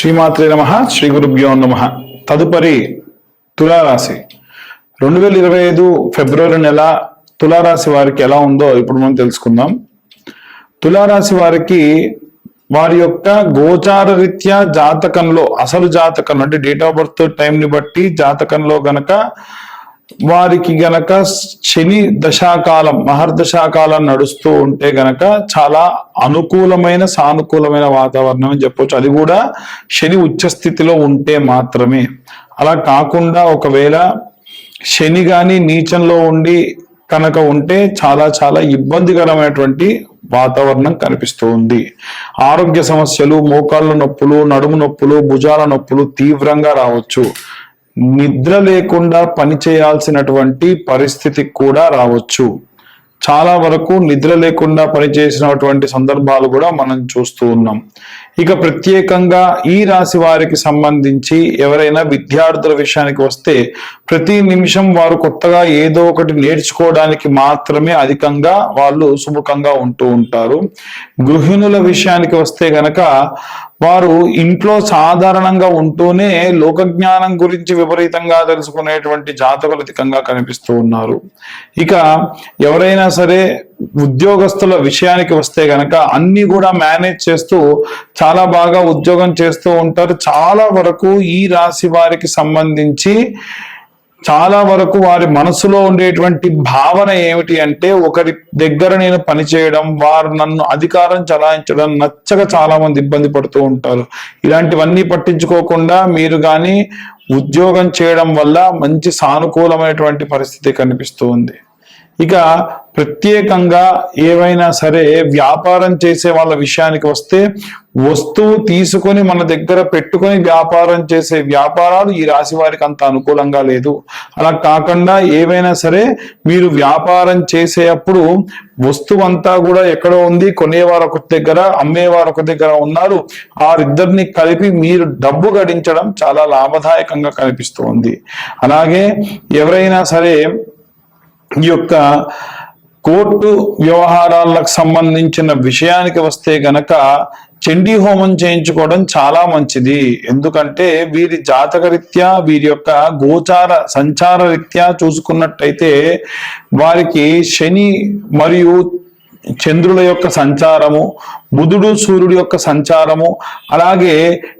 శ్రీమాత్రే నమ శ్రీ గురుభ్యో నమ. తదుపరి తులారాశి. రెండు వేల ఇరవై ఐదు ఫిబ్రవరి నెల తులారాశి వారికి ఎలా ఉందో ఇప్పుడు మనం తెలుసుకుందాం. తులారాశి వారికి వారి యొక్క గోచార రీత్యా జాతకంలో అసలు జాతకం అంటే డేట్ ఆఫ్ బర్త్ టైంని బట్టి జాతకంలో గనక వారికి గనక శని దశాకాలం మహర్దశాకాలం నడుస్తూ ఉంటే గనక చాలా అనుకూలమైన సానుకూలమైన వాతావరణం అని చెప్పొచ్చు. అది కూడా శని ఉచ్చస్థితిలో ఉంటే మాత్రమే. అలా కాకుండా ఒకవేళ శని గాని నీచంలో ఉండి కనుక ఉంటే చాలా చాలా ఇబ్బందికరమైనటువంటి వాతావరణం కనిపిస్తూ ఉంది. ఆరోగ్య సమస్యలు మోకాళ్ళ నొప్పులు నడుము నొప్పులు భుజాల నొప్పులు తీవ్రంగా రావచ్చు. నిద్ర లేకుండా పని చేయాల్సినటువంటి పరిస్థితి కూడా రావచ్చు. చాలా వరకు నిద్ర లేకుండా పనిచేసినటువంటి సందర్భాలు కూడా మనం చూస్తూ ఉన్నాం. ఇక ప్రత్యేకంగా ఈ రాశి వారికి సంబంధించి ఎవరైనా విద్యార్థుల విషయానికి వస్తే ప్రతి నిమిషం వారు కొత్తగా ఏదో ఒకటి నేర్చుకోవడానికి మాత్రమే అధికంగా వాళ్ళు సుముఖంగా ఉంటూ ఉంటారు. గృహిణుల విషయానికి వస్తే గనక వారు ఇంట్లో సాధారణంగా ఉంటూనే లోకజ్ఞానం గురించి విపరీతంగా తెలుసుకునేటువంటి జాతకులు అధికంగా కనిపిస్తూ ఉన్నారు. ఇక ఎవరైనా సరే ఉద్యోగస్తుల విషయానికి వస్తే గనక అన్ని కూడా మేనేజ్ చేస్తూ చాలా బాగా ఉద్యోగం చేస్తూ ఉంటారు. చాలా వరకు ఈ రాశి వారికి సంబంధించి చాలా వరకు వారి మనసులో ఉండేటువంటి భావన ఏమిటి అంటే ఒకరి దగ్గర నేను పనిచేయడం వారు నన్ను అధికారం చలాయించడం నచ్చక చాలా మంది ఇబ్బంది పడుతూ ఉంటారు. ఇలాంటివన్నీ పట్టించుకోకుండా మీరు కానీ ఉద్యోగం చేయడం వల్ల మంచి సానుకూలమైనటువంటి పరిస్థితి కనిపిస్తూ ఉంది. ఇక ప్రత్యేకంగా ఏవైనా సరే వ్యాపారం చేసే వాళ్ళ విషయానికి వస్తే వస్తువు తీసుకొని మన దగ్గర పెట్టుకొని వ్యాపారం చేసే వ్యాపారాలు ఈ రాశి వారికి అంత అనుకూలంగా లేదు. అలా కాకుండా ఏవైనా సరే మీరు వ్యాపారం చేసేటప్పుడు వస్తువు అంతా కూడా ఎక్కడో ఉంది కొనేవారు ఒక దగ్గర అమ్మేవారు ఒక దగ్గర ఉన్నారు. వారిద్దరిని కలిపి మీరు డబ్బు గడించడం చాలా లాభదాయకంగా కనిపిస్తుంది. అలాగే ఎవరైనా సరే ఈ యొక్క కోర్టు వ్యవహారాలకు సంబంధించిన విషయానికి వస్తే గనక చండీ హోమం చేయించుకోవడం చాలా మంచిది. ఎందుకంటే వీరి జాతకరీత్యా వీరి యొక్క గోచార సంచార రీత్యా చూసుకున్నట్టయితే వారికి శని మరియు చంద్రుల యొక్క సంచారము బుధుడు సూర్యుడు యొక్క సంచారము అలాగే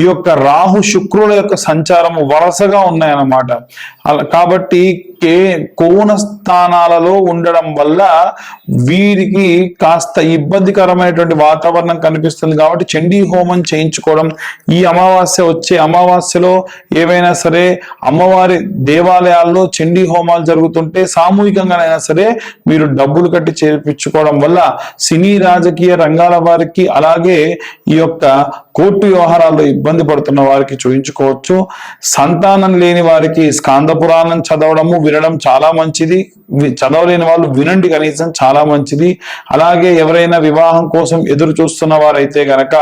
ఈ యొక్క రాహు శుక్రుల యొక్క సంచారము వరుసగా ఉన్నాయన్నమాట. అలా కాబట్టి కే కోన స్థానాలలో ఉండడం వల్ల వీరికి కాస్త ఇబ్బందికరమైనటువంటి వాతావరణం కనిపిస్తుంది. కాబట్టి చండీ హోమం చేయించుకోవడం ఈ అమావాస్య వచ్చే అమావాస్యలో ఏవైనా సరే అమ్మవారి దేవాలయాల్లో చండీ హోమాలు జరుగుతుంటే సామూహికంగానైనా సరే మీరు డబ్బులు కట్టి చేర్పించుకోవడం వల్ల సినీ రాజకీయ రంగాల వారికి అలాగే ఈ యొక్క కోర్టు వ్యవహారాల్లో ఇబ్బంది పడుతున్న వారికి చూయించుకోవచ్చు. సంతానం లేని వారికి స్కాంద పురాణం చదవడము వినడం చాలా మంచిది. చదవలేని వాళ్ళు వినండి కనీసం చాలా మంచిది. అలాగే ఎవరైనా వివాహం కోసం ఎదురు చూస్తున్న వారైతే గనక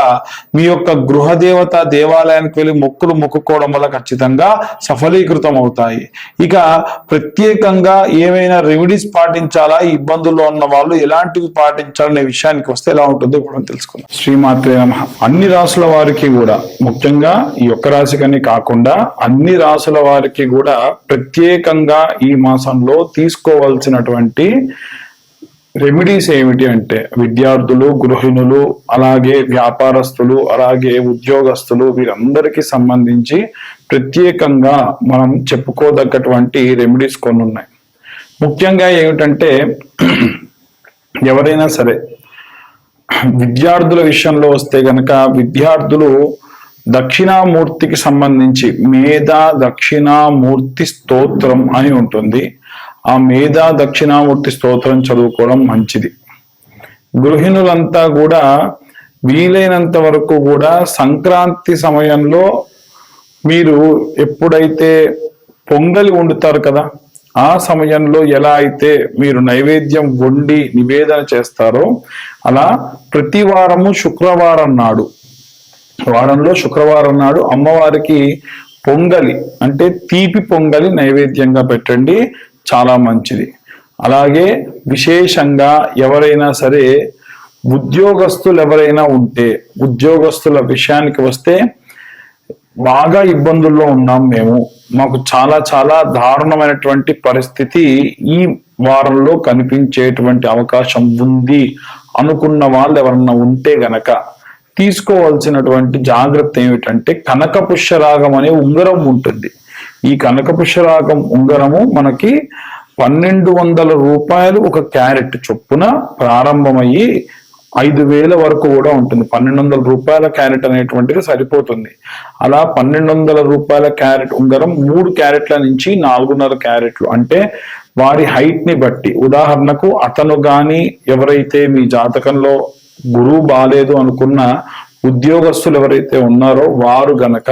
మీ యొక్క గృహదేవత దేవాలయానికి వెళ్ళి మొక్కులు మొక్కుకోవడం వల్ల ఖచ్చితంగా సఫలీకృతం అవుతాయి ఇక ప్రత్యేకంగా ఏమైనా రెమెడీస్ పాటించాలా? ఈ ఇబ్బందుల్లో ఉన్న వాళ్ళు ఎలాంటివి పాటించాలనే విషయానికి వస్తే ఎలా ఉంటుందో ఇప్పుడు తెలుసుకుందాం. శ్రీమాత్రే నమ. అన్ని రాసుల వారికి కూడా ముఖ్యంగా ఈ ఒక్క రాశికని కాకుండా అన్ని రాసుల వారికి కూడా ప్రత్యేకంగా ఈ మాసంలో తీసుకోవాల్సినటువంటి రెమెడీస్ ఏమిటి అంటే విద్యార్థులు గృహిణులు అలాగే వ్యాపారస్తులు అలాగే ఉద్యోగస్తులు వీరందరికీ సంబంధించి ప్రత్యేకంగా మనం చెప్పుకోదగ్గటువంటి రెమెడీస్ కొన్ని ఉన్నాయి ముఖ్యంగా ఏమిటంటే ఎవరైనా సరే విద్యార్థుల విషయంలో వస్తే గనక విద్యార్థులు దక్షిణామూర్తికి సంబంధించి మేధా దక్షిణామూర్తి స్తోత్రం అని ఉంటుంది. ఆ మేధా దక్షిణామూర్తి స్తోత్రం చదువుకోవడం మంచిది. గృహిణులంతా కూడా వీలైనంత వరకు కూడా సంక్రాంతి సమయంలో మీరు ఎప్పుడైతే పొంగలి వండుతారు కదా ఆ సమయంలో ఎలా అయితే మీరు నైవేద్యం వండి నివేదన చేస్తారో అలా ప్రతి వారము శుక్రవారం నాడు వారంలో శుక్రవారం నాడు అమ్మవారికి పొంగలి అంటే తీపి పొంగలి నైవేద్యంగా పెట్టండి చాలా మంచిది. అలాగే విశేషంగా ఎవరైనా సరే ఉద్యోగస్తులు ఎవరైనా ఉంటే ఉద్యోగస్తుల విషయానికి వస్తే బాగా ఇబ్బందుల్లో ఉన్నాం మేము. మాకు చాలా చాలా దారుణమైనటువంటి పరిస్థితి ఈ వారంలో కనిపించేటువంటి అవకాశం ఉంది అనుకున్న వాళ్ళు ఎవరన్నా ఉంటే గనక. తీసుకోవాల్సినటువంటి జాగ్రత్త ఏమిటంటే కనక పుష్యరాగం అనే ఉంగరం ఉంటుంది. ఈ కనక పుష్యరాగం ఉంగరము మనకి పన్నెండు వందల రూపాయలు ఒక క్యారెట్ చొప్పున ప్రారంభమయ్యి ఐదు వేల వరకు కూడా ఉంటుంది. పన్నెండు వందల రూపాయల క్యారెట్ అనేటువంటిది సరిపోతుంది. అలా పన్నెండు వందల రూపాయల క్యారెట్ ఉంగరం మూడు క్యారెట్ల నుంచి నాలుగున్నర క్యారెట్లు. అంటే వారి హైట్ని బట్టి. ఉదాహరణకు అతను గాని ఎవరైతే మీ జాతకంలో గురువు బాలేదు అనుకున్న ఉద్యోగస్తులు ఎవరైతే ఉన్నారో వారు గనక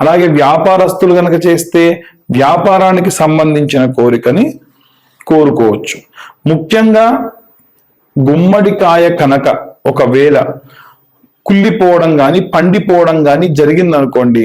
అలాగే వ్యాపారస్తులు గనక చేస్తే వ్యాపారానికి సంబంధించిన కోరికని కోరుకోవచ్చు. ముఖ్యంగా గుమ్మడికాయ కనుక ఒకవేళ కుళ్ళిపోవడం కానీ పండిపోవడం కానీ జరిగిందనుకోండి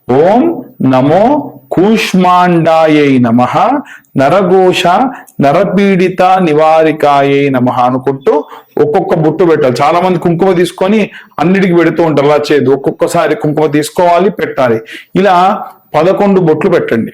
ఓం నమో కూష్మాండాయై నమ నరఘోష నరపీడిత నివారికాయై నమ అనుకుంటూ ఒక్కొక్క బుట్టు పెట్టాలి. చాలా మంది కుంకుమ తీసుకొని అన్నిటికి పెడుతూ ఉంటారు. అలా చేయదు ఒక్కొక్కసారి కుంకుమ తీసుకోవాలి పెట్టాలి. ఇలా పదకొండు బొట్లు పెట్టండి.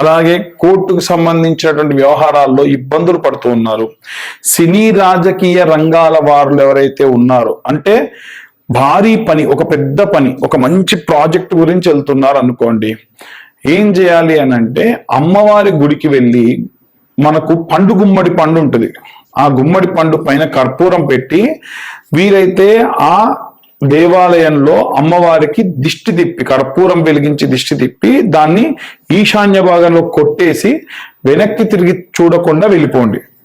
అలాగే కోర్టుకు సంబంధించినటువంటి వ్యవహారాల్లో ఇబ్బందులు పడుతూ ఉన్నారు. సినీ రాజకీయ రంగాల వారు ఎవరైతే ఉన్నారో అంటే భారీ పని ఒక పెద్ద పని ఒక మంచి ప్రాజెక్ట్ గురించి వెళ్తున్నారు అనుకోండి ఏం చేయాలి అని అంటే అమ్మవారి గుడికి వెళ్ళి మనకు పండు గుమ్మడి పండు ఉంటుంది. ఆ గుమ్మడి పండు పైన కర్పూరం పెట్టి వీరైతే ఆ దేవాలయంలో అమ్మవారికి దిష్టి తిప్పి కర్పూరం వెలిగించి దిష్టి తిప్పి దాన్ని ఈశాన్య భాగంలో కొట్టేసి వెనక్కి తిరిగి చూడకుండా వెళ్ళిపోండి.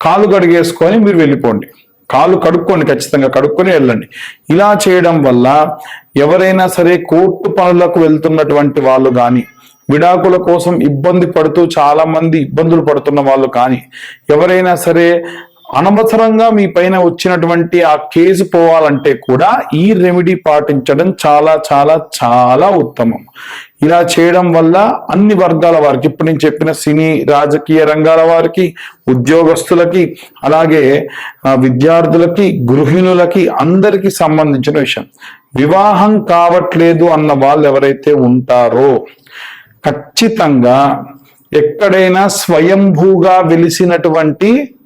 కాలు కడిగేసుకొని మీరు వెళ్ళిపోండి. కాలు కడుక్కోండి ఖచ్చితంగా కడుక్కొని వెళ్ళండి. ఇలా చేయడం వల్ల ఎవరైనా సరే కోర్టు పనులకు వెళ్తున్నటువంటి వాళ్ళు కానీ విడాకుల కోసం ఇబ్బంది పడుతూ చాలా మంది ఇబ్బందులు పడుతున్న వాళ్ళు కానీ ఎవరైనా సరే అనవసరంగా మీ పైన వచ్చినటువంటి ఆ కేసు పోవాలంటే కూడా ఈ రెమెడీ పాటించడం చాలా చాలా చాలా ఉత్తమం. ఇలా చేయడం వల్ల అన్ని వర్గాల వారికి ఇప్పుడు నేను చెప్పిన సినీ రాజకీయ రంగాల వారికి ఉద్యోగస్తులకి అలాగే విద్యార్థులకి గృహిణులకి అందరికీ సంబంధించిన విషయం. వివాహం కావట్లేదు అన్న వాళ్ళు ఎవరైతే ఉంటారో ఖచ్చితంగా ఎక్కడైనా స్వయంభూగా వెలిసినటువంటి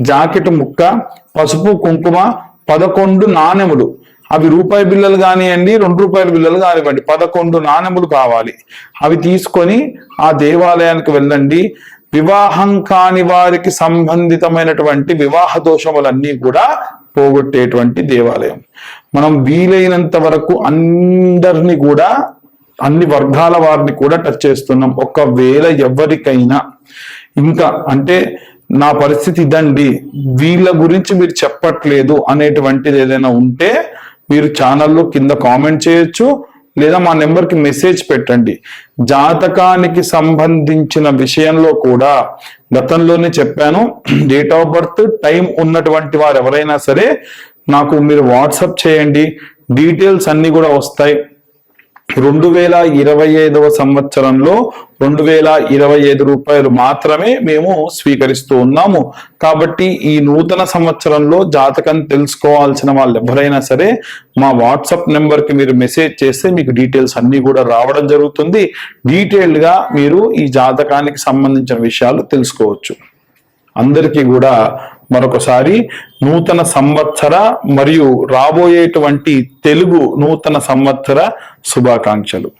జాకెట్ ముక్క పసుపు కుంకుమ పదకొండు నాణెములు. అవి రూపాయి బిల్లలు కానివ్వండి రెండు రూపాయల బిల్లలు కానివ్వండి పదకొండు నాణెములు కావాలి. అవి తీసుకొని ఆ దేవాలయానికి వెళ్ళండి. వివాహం కాని వారికి సంబంధితమైనటువంటి వివాహ దోషములన్నీ కూడా పోగొట్టేటువంటి దేవాలయం. మనం వీలైనంత వరకు అందరినీ కూడా అన్ని వర్గాల వారిని కూడా టచ్ చేస్తున్నాం. ఒకవేళ ఎవరికైనా. ఇంకా అంటే నా పరిస్థితి ఇదండి. వీళ్ళ గురించి మీరు చెప్పట్లేదు అనేటువంటిది ఏదైనా ఉంటే మీరు ఛానల్లో కింద కామెంట్ చేయొచ్చు లేదా మా నెంబర్కి మెసేజ్ పెట్టండి. జాతకానికి సంబంధించిన విషయంలో కూడా గతంలోనే చెప్పాను డేట్ ఆఫ్ బర్త్ టైం ఉన్నటువంటి వారు ఎవరైనా సరే నాకు మీరు వాట్సాప్ చేయండి. డీటెయిల్స్ అన్నీ కూడా వస్తాయి. రెండు వేల ఇరవై ఐదవ సంవత్సరంలో రెండు వేల ఇరవై ఐదు రూపాయలు మాత్రమే మేము స్వీకరిస్తూ ఉన్నాము. కాబట్టి ఈ నూతన సంవత్సరంలో జాతకం తెలుసుకోవాల్సిన వాళ్ళు ఎవరైనా సరే మా వాట్సాప్ నెంబర్కి మీరు మెసేజ్ చేస్తే మీకు డీటెయిల్స్ అన్ని కూడా రావడం జరుగుతుంది. డీటెయిల్డ్గా మీరు ఈ జాతకానికి సంబంధించిన విషయాలు తెలుసుకోవచ్చు. అందరికీ కూడా మరొకసారి నూతన సంవత్సర మరియు రాబోయేటువంటి తెలుగు నూతన సంవత్సర శుభాకాంక్షలు.